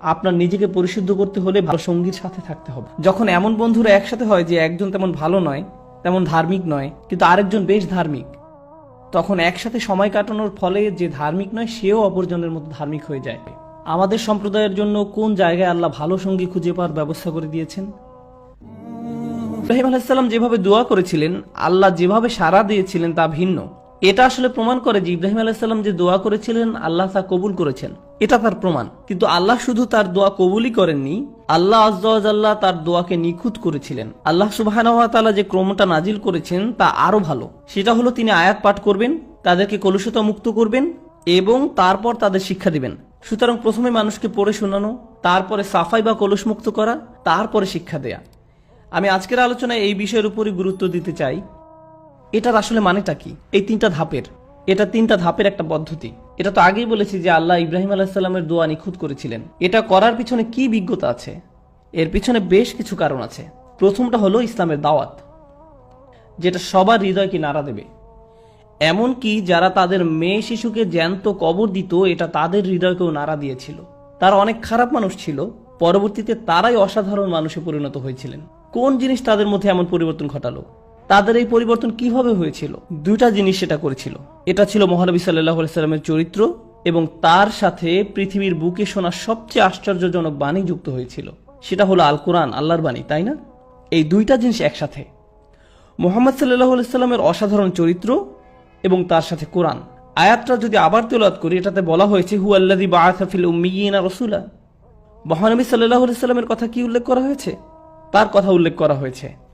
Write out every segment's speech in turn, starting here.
আপনার নিজেকে পরিশুদ্ধ করতে হলে ভালো সঙ্গীর সাথে থাকতে হবে। যখন এমন বন্ধুরা একসাথে হয় যে একজন তেমন ভালো নয়, তেমন ধার্মিক নয়, কিন্তু আরেকজন বেশ ধার্মিক, তখন একসাথে সময় কাটানোর ফলে যে ধার্মিক নয়, সেও অপরজনের মতো ধার্মিক হয়ে যায়। আমাদের সম্প্রদায়ের জন্য কোন জায়গায় আল্লাহ ভালো সঙ্গী খুঁজে পাওয়ার ব্যবস্থা করে দিয়েছেন? ইব্রাহিম আলাইসাল্লাম যেভাবে দোয়া করেছিলেন, আল্লাহ যেভাবে সাড়া দিয়েছিলেন তা ভিন্ন। এটা আসলে প্রমাণ করে যে ইব্রাহিম আলাইসাল্লাম যে দোয়া করেছিলেন, আল্লাহ তা কবুল করেছেন। এটা তার প্রমাণ। কিন্তু আল্লাহ শুধু তার দোয়া কবুলই করেননি, আল্লাহ আজ্লাহ তার দোয়াকে নিখুঁত করেছিলেন। আল্লাহ সুবাহ যে ক্রমটা নাজিল করেছেন, তা আরও ভালো। সেটা হলো তিনি আয়াত পাঠ করবেন, তাদেরকে কলুষতা মুক্ত করবেন এবং তারপর তাদের শিক্ষা দিবেন। সুতরাং প্রথমে মানুষকে পড়ে শোনানো, তারপরে সাফাই বা কলুষ মুক্ত করা, তারপরে শিক্ষা দেয়া। আমি আজকের আলোচনায় এই বিষয়ের উপরই গুরুত্ব দিতে চাই। এটার আসলে মানেটা কি? এই তিনটা ধাপের। এটা তিনটা ধাপের একটা পদ্ধতি। এটা তো আগেই বলেছি যে আল্লাহ ইব্রাহিম আলাহিসাল্লামের দোয়া নিখুঁত করেছিলেন। এটা করার পিছনে কি বিজ্ঞতা আছে? এর পিছনে বেশ কিছু কারণ আছে। প্রথমটা হলো ইসলামের দাওয়াত, যেটা সবার হৃদয়কে নাড়া দেবে। এমনকি যারা তাদের মেয়ে শিশুকে জ্যান্ত কবর দিত, এটা তাদের হৃদয়কেও নাড়া দিয়েছিল। তারা অনেক খারাপ মানুষ ছিল। পরবর্তীতে তারাই অসাধারণ মানুষে পরিণত হয়েছিলেন। কোন জিনিস তাদের মধ্যে এমন পরিবর্তন ঘটালো? তাদের এই পরিবর্তন কীভাবে হয়েছিল? দুইটা জিনিস সেটা করেছিল। এটা ছিল মহানবী সাল্লাহ সাল্লামের চরিত্র এবং তার সাথে পৃথিবীর বুকে শোনা সবচেয়ে আশ্চর্যজনক বাণী যুক্ত হয়েছিল। সেটা হলো আল কোরআন আল্লাহর বাণী, তাই না? এই দুইটা জিনিস একসাথে। মোহাম্মদ সাল্লাহ সাল্লামের অসাধারণ চরিত্র এবং তার সাথে কোরআন। আয়াতটা যদি আবার তেলাত করি, এটাতে বলা হয়েছে হু আল্লাদি বাআফিল উম্মিয়িনা রসুলা মহানবী সাল্লাহ সাল্লামের কথা কি উল্লেখ করা হয়েছে? তার কথা উল্লেখ করা হয়েছে।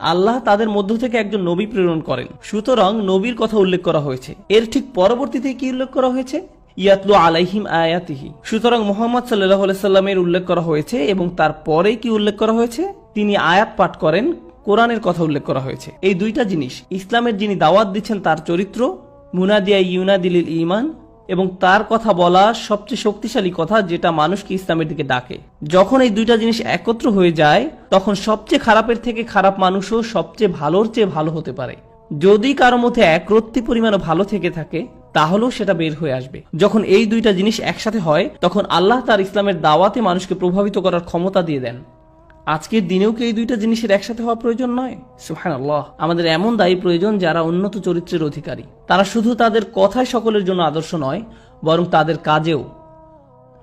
আল্লাহ তাদের মধ্য থেকে একজন নবী প্রেরণ করেন। সুতরাং নবীর কথা উল্লেখ করা হয়েছে। এর ঠিক পরবর্তীতে কি উল্লেখ করা হয়েছে? ইয়াতলু আলাইহিম আয়াতিহি। সুতরাং মোহাম্মদ সাল্লাহ সাল্লামের উল্লেখ করা হয়েছে এবং তারপরে কি উল্লেখ করা হয়েছে? তিনি আয়াত পাঠ করেন, কোরআনের কথা উল্লেখ করা হয়েছে। এই দুইটা জিনিস, ইসলামের যিনি দাওয়াত দিচ্ছেন তার চরিত্র, মুনাদিয়া ইউনাদিলিল ইমান এবং তার কথা বলা সবচেয়ে শক্তিশালী কথা যেটা মানুষকে ইসলামের দিকে ডাকে। যখন এই দুইটা জিনিস একত্র হয়ে যায়, তখন সবচেয়ে খারাপের থেকে খারাপ মানুষও সবচেয়ে ভালোর চেয়ে ভালো হতে পারে। যদি কারও মধ্যে একরত্তি পরিমাণে ভালো থেকে থাকে, তাহলেও সেটা বের হয়ে আসবে। যখন এই দুইটা জিনিস একসাথে হয়, তখন আল্লাহ তার ইসলামের দাওয়াতে মানুষকে প্রভাবিত করার ক্ষমতা দিয়ে দেন। আজকের দিনেও কি এই দুইটা জিনিসের একসাথে হওয়া প্রয়োজন নয়? সুহান আল্লাহ আমাদের এমন দায়ী প্রয়োজন যারা উন্নত চরিত্রের অধিকারী। তারা শুধু তাদের কথায় সকলের জন্য আদর্শ নয়, বরং তাদের কাজেও।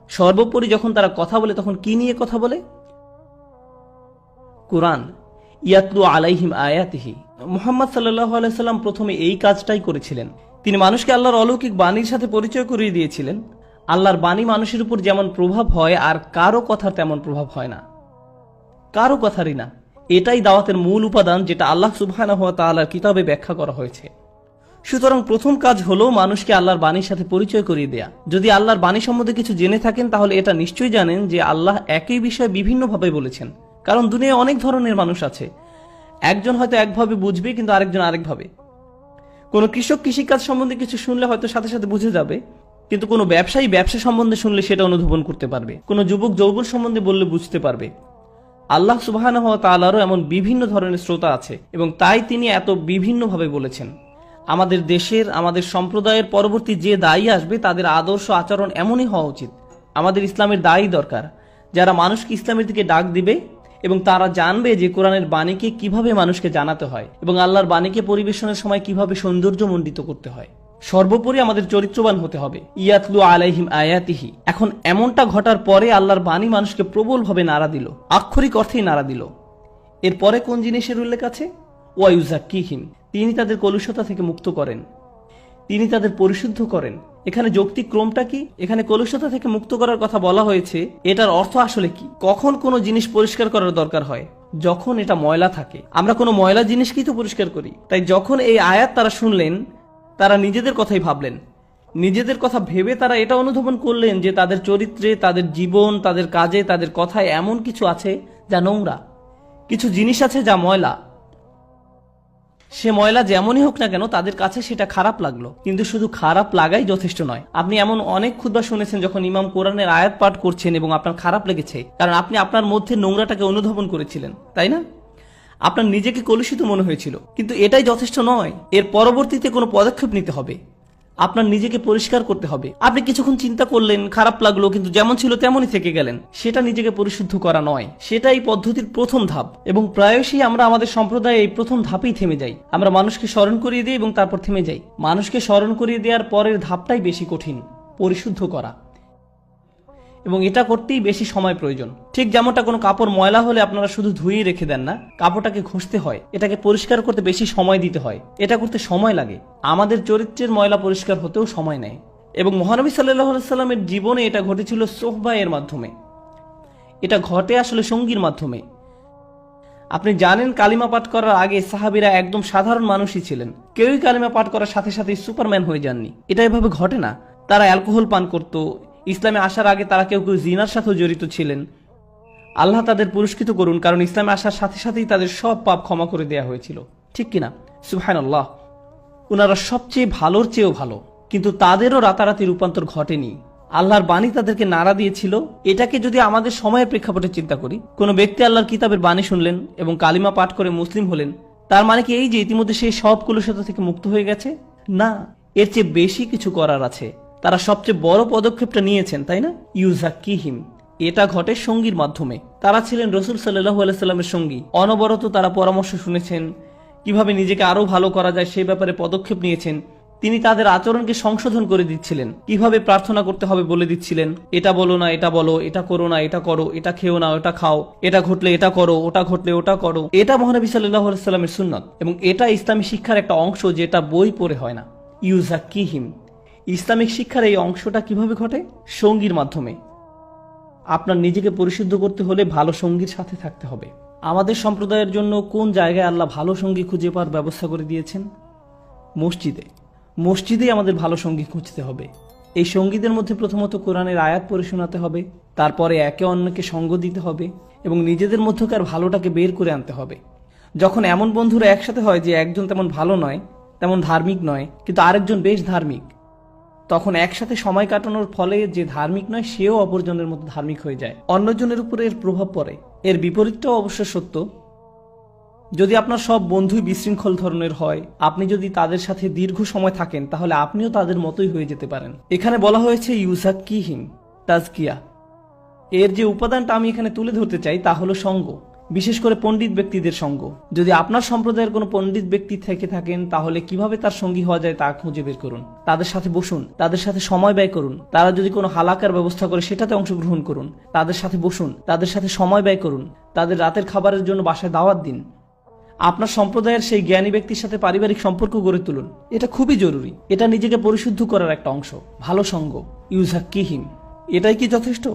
সর্বোপরি যখন তারা কথা বলে, তখন কি নিয়ে কথা বলে? কোরআন, ইয়াতলু আলাইহিম আয়াতিহি। মোহাম্মদ সাল্লাহ আলাইসাল্লাম প্রথমে এই কাজটাই করেছিলেন। তিনি মানুষকে আল্লাহর অলৌকিক বাণীর সাথে পরিচয় করিয়ে দিয়েছিলেন। আল্লাহর বাণী মানুষের উপর যেমন প্রভাব হয়, আর কারও কথার তেমন প্রভাব হয় না। কারও কথারই না এটাই দাওয়াতের মূল উপাদান যেটা আল্লাহ সুবহানাহু ওয়া তাআলার কিতাবে ব্যাখ্যা করা হয়েছে। সুতরাং প্রথম কাজ হলো মানুষকে আল্লাহর বাণীর সাথে পরিচয় করিয়ে দেয়া। যদি আল্লাহর বাণী সম্বন্ধে কিছু জেনে থাকেন, তাহলে এটা নিশ্চয়ই জানেন যে আল্লাহ একই বিষয়ে বিভিন্নভাবে বলেছেন। কারণ দুনিয়ায় অনেক ধরনের মানুষ আছে। একজন হয়তো একভাবে বুঝবে, কিন্তু আরেকজন আরেকভাবে। কোনো কৃষক কৃষিকাজ সম্বন্ধে কিছু শুনলে হয়তো সাথে সাথে বুঝে যাবে, কিন্তু কোনো ব্যবসায়ী ব্যবসা সম্বন্ধে শুনলে সেটা অনুধাবন করতে পারবে। কোনো যুবক যৌবন সম্বন্ধে বললে বুঝতে পারবে। আল্লাহ সুবাহ তালারও এমন বিভিন্ন ধরনের শ্রোতা আছে এবং তাই তিনি এত বিভিন্নভাবে বলেছেন। আমাদের দেশের, আমাদের সম্প্রদায়ের পরবর্তী যে দায়ী আসবে, তাদের আদর্শ আচরণ এমনই হওয়া উচিত। আমাদের ইসলামের দায়ী দরকার। যারা মানুষকে ইসলামের দিকে ডাক দিবে এবং তারা জানবে যে কোরআনের বাণীকে কীভাবে মানুষকে জানাতে হয় এবং আল্লাহর বাণীকে পরিবেশনের সময় কীভাবে সৌন্দর্যমণ্ডিত করতে হয়। সর্বোপরি আমাদের চরিত্রবান হতে হবে। ইয়াতলু আলাইহিম আয়াতিহি। এখন এমনটা ঘটার পরে আল্লাহর বাণী মানুষকে প্রবলভাবে নাড়া দিল। আক্ষরিক অর্থেই নাড়া দিল। এরপরে কোন জিনিসের উল্লেখ আছে? ওয়াইউজাকিহিম তিনি তাদের কলুষতা থেকে মুক্ত করেন। তিনি তাদের পরিশুদ্ধ করেন। এখানে যৌক্তিক ক্রমটা কি? এখানে কলুষতা থেকে মুক্ত করার কথা বলা হয়েছে। এটার অর্থ আসলে কি? কখন কোনো জিনিস পরিষ্কার করার দরকার হয়? যখন এটা ময়লা থাকে। আমরা কোনো ময়লা জিনিসকেই তো পরিষ্কার করি। তাই যখন এই আয়াত তারা শুনলেন তারা নিজেদের কথাই ভাবলেন। নিজেদের কথা ভেবে তারা এটা অনুধাবন করলেন যে তাদের চরিত্রে, তাদের জীবন, তাদের কাজে, তাদের কথায় এমন কিছু আছে যা নোংরা। কিছু জিনিস আছে যা ময়লা। সে ময়লা যেমনই হোক না কেন তাদের কাছে সেটা খারাপ লাগল। কিন্তু শুধু খারাপ লাগাই যথেষ্ট নয়। আপনি এমন অনেক খুদবা শুনেছেন যখন ইমাম কোরআনের আয়াত পাঠ করছেন এবং আপনার খারাপ লেগেছে। কারণ আপনি আপনার মধ্যে নোংরাটাকে অনুধাবন করেছিলেন, তাই না? আপনার নিজেকে কলুষিত মনে হয়েছিল। কিন্তু এটাই যথেষ্ট নয়। এর পরবর্তীতে কোনো পদক্ষেপ নিতে হবে। আপনার নিজেকে পরিষ্কার করতে হবে। আপনি কিছুক্ষণ চিন্তা করলেন, খারাপ লাগল, কিন্তু যেমন ছিল তেমনই থেকে গেলেন। সেটা নিজেকে পরিশুদ্ধ করা নয়। সেটা এই পদ্ধতির প্রথম ধাপ। এবং প্রায়শই আমরা আমাদের সম্প্রদায়ে এই প্রথম ধাপেই থেমে যাই। আমরা মানুষকে স্মরণ করিয়ে দিই এবং তারপর থেমে যাই। মানুষকে স্মরণ করিয়ে দেওয়ার পরের ধাপটাই বেশি কঠিন। পরিশুদ্ধ করা। এবং এটা করতেই বেশি সময় প্রয়োজন। ঠিক যেমনটা কোনো কাপড় ময়লা হলে আপনারা শুধু ধুয়ে রেখে দেন না, কাপড়টাকে ঘষতে হয়। এটাকে পরিষ্কার করতে বেশি সময় দিতে হয়। এটা করতে সময় লাগে। আমাদের চরিত্রের ময়লা পরিষ্কার হতেও সময় নেয়। এবং মহানবী সাল্লাহ সাল্লামের জীবনে এটা ঘটেছিল সোহবাইয়ের মাধ্যমে। এটা ঘটে আসলে সঙ্গীর মাধ্যমে। আপনি জানেন কালিমা পাঠ করার আগে সাহাবিরা একদম সাধারণ মানুষই ছিলেন। কেউই কালিমা পাঠ করার সাথে সাথে সুপারম্যান হয়ে যাননি। এটা এভাবে ঘটে না। তারা অ্যালকোহল পান করত ইসলামে আসার আগে তারা কেউ কেউ জিনার সাথেও জড়িত ছিলেন। আল্লাহ তাদের পুরস্কৃত করুন, কারণ ইসলামে আসার সাথে সাথেই তাদের সব পাপ ক্ষমা করে দেয়া হয়েছিল। ঠিক কিনা? সুহান আল্লাহ ওনারা সবচেয়ে ভালোর চেয়েও ভালো, কিন্তু তাদেরও রাতারাতি রূপান্তর ঘটেনি। আল্লাহর বাণী তাদেরকে নাড়া দিয়েছিল। এটাকে যদি আমাদের সময়ের প্রেক্ষাপটে চিন্তা করি, কোনো ব্যক্তি আল্লাহর কিতাবের বাণী শুনলেন এবং কালিমা পাঠ করে মুসলিম হলেন, তার মানে কি এই যে ইতিমধ্যে সেই সব কুলুষতা থেকে মুক্ত হয়ে গেছে? না, এর চেয়ে বেশি কিছু করার আছে। তারা সবচেয়ে বড় পদক্ষেপটা নিয়েছেন, তাই না? ইউজাকিহিম এটা ঘটে সঙ্গীর মাধ্যমে। তারা ছিলেন রসুল সাল্লাহ আলাইস্লামের সঙ্গী। অনবরত তারা পরামর্শ শুনেছেন, কীভাবে নিজেকে আরও ভালো করা যায় সেই ব্যাপারে পদক্ষেপ নিয়েছেন। তিনি তাদের আচরণকে সংশোধন করে দিচ্ছিলেন। কীভাবে প্রার্থনা করতে হবে বলে দিচ্ছিলেন, এটা বলো না, এটা বলো, এটা করো না, এটা করো, এটা খেও না, ওটা খাও, এটা ঘটলে এটা করো, ওটা ঘটলে ওটা করো। এটা মহানবী সাল্লাহ সাল্লামের সুন্নত এবং এটা ইসলামী শিক্ষার একটা অংশ যেটা বই পড়ে হয় না। ইউজাকিহিম ইসলামিক শিক্ষার এই অংশটা কীভাবে ঘটে? সঙ্গীর মাধ্যমে। আপনার নিজেকে পরিশুদ্ধ করতে হলে ভালো সঙ্গীর সাথে থাকতে হবে। আমাদের সম্প্রদায়ের জন্য কোন জায়গায় আল্লাহ ভালো সঙ্গী খুঁজে পাওয়ার ব্যবস্থা করে দিয়েছেন? মসজিদে। মসজিদেই আমাদের ভালো সঙ্গী খুঁজতে হবে। এই সঙ্গীদের মধ্যে প্রথমত কোরআনের আয়াত পড়ে শোনাতে হবে, তারপরে একে অন্যকে সঙ্গ দিতে হবে এবং নিজেদের মধ্যকার ভালোটাকে বের করে আনতে হবে। যখন এমন বন্ধুরা একসাথে হয় যে একজন তেমন ভালো নয়, তেমন ধার্মিক নয়, কিন্তু আরেকজন বেশ ধার্মিক তখন একসাথে সময় কাটানোর ফলে যে ধার্মিক নয়, সেও অপরজনের মতো ধার্মিক হয়ে যায়। অন্যজনের উপরে এর প্রভাব পড়ে। এর বিপরীতটাও অবশ্য সত্য। যদি আপনার সব বন্ধুই বিশৃঙ্খল ধরনের হয়, আপনি যদি তাদের সাথে দীর্ঘ সময় থাকেন, তাহলে আপনিও তাদের মতোই হয়ে যেতে পারেন। এখানে বলা হয়েছে ইউজাক কিহিম, তাজকিয়া। এর যে উপাদানটা আমি এখানে তুলে ধরতে চাই, তা হলো সঙ্গ। বিশেষ করে পণ্ডিত ব্যক্তিদের সঙ্গ। যদি আপনার সম্প্রদায়ের কোনো পণ্ডিত ব্যক্তি থেকে থাকেন, তাহলে কীভাবে তার সঙ্গী হওয়া যায় তা খুঁজে বের করুন। তাদের সাথে বসুন, তাদের সাথে সময় ব্যয় করুন। তারা যদি কোনো হালাকার ব্যবস্থা করে, সেটাতে অংশগ্রহণ করুন। তাদের সাথে বসুন, তাদের সাথে সময় ব্যয় করুন। তাদের রাতের খাবারের জন্য বাসায় দাওয়াত দিন। আপনার সম্প্রদায়ের সেই জ্ঞানী ব্যক্তির সাথে পারিবারিক সম্পর্ক গড়ে তুলুন। এটা খুবই জরুরি। এটা নিজেকে পরিশুদ্ধ করার একটা অংশ। ভালো সঙ্গ। ইউজ ইউজাক কিহিম এটাই কি যথেষ্ট?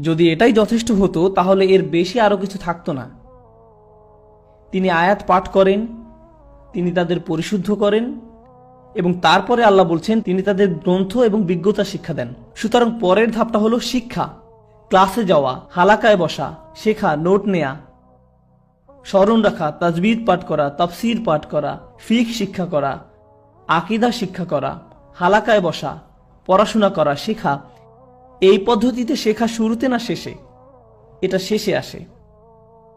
যদি এটাই যথেষ্ট হতো, তাহলে এর বেশি আরও কিছু থাকতো না। তিনি আয়াত পাঠ করেন, তিনি তাদের পরিশুদ্ধ করেন, এবং তারপরে আল্লাহ বলছেন, তিনি তাদের গ্রন্থ এবং বিজ্ঞতা শিক্ষা দেন। সুতরাং পরের ধাপটা হলো শিক্ষা। ক্লাসে যাওয়া, হালাকায় বসা, শেখা, নোট নেয়া, স্মরণ রাখা তাজবিদ পাঠ করা, তাফসির পাঠ করা, ফিক শিক্ষা করা, আকিদা শিক্ষা করা, হালাকায় বসা, পড়াশোনা করা, শেখা এই পদ্ধতিতে শেখা শুরুতে না শেষে? এটা শেষে আসে।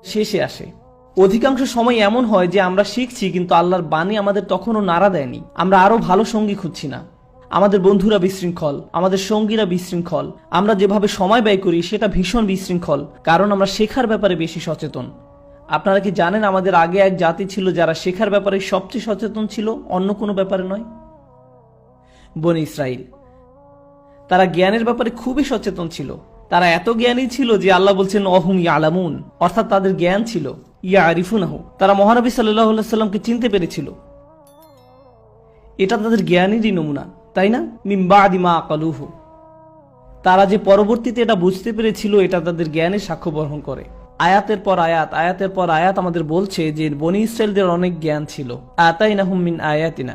শেষে আসে। অধিকাংশ সময় এমন হয় যে আমরা শিখছি কিন্তু আল্লাহর বাণী আমাদের তখনও নাড়া দেয়নি। আমরা আরও ভালো সঙ্গী খুঁজছি না। আমাদের বন্ধুরা বিশৃঙ্খল, আমাদের সঙ্গীরা বিশৃঙ্খল, আমরা যেভাবে সময় ব্যয় করি সেটা ভীষণ বিশৃঙ্খল, কারণ আমরা শেখার ব্যাপারে বেশি সচেতন। আপনারা কি জানেন আমাদের আগে এক জাতি ছিল যারা শেখার ব্যাপারে সবচেয়ে সচেতন ছিল, অন্য কোনো ব্যাপারে নয়? বনি ইসরাইল। তারা জ্ঞানের ব্যাপারে খুবই সচেতন ছিল। তারা এত জ্ঞানী ছিল যে আল্লাহ বলছেন, অহুম ইয়ালামুন অর্থাৎ তাদের জ্ঞান ছিল। ইয়া আরিফুনাহ তারা মহানবী সাল্লাহ সাল্লামকে চিনতে পেরেছিল। এটা তাদের জ্ঞানেরই নমুনা, তাই না? মিম্বাদিমা আকালুহু। তারা যে পরবর্তীতে এটা বুঝতে পেরেছিল, এটা তাদের জ্ঞানের সাক্ষ্য বহন করে। আয়াতের পর আয়াত, আয়াতের পর আয়াত আমাদের বলছে যে বনি ইসরায়েলদের অনেক জ্ঞান ছিল। আতাইনাহুম মিন আয়াতিনা।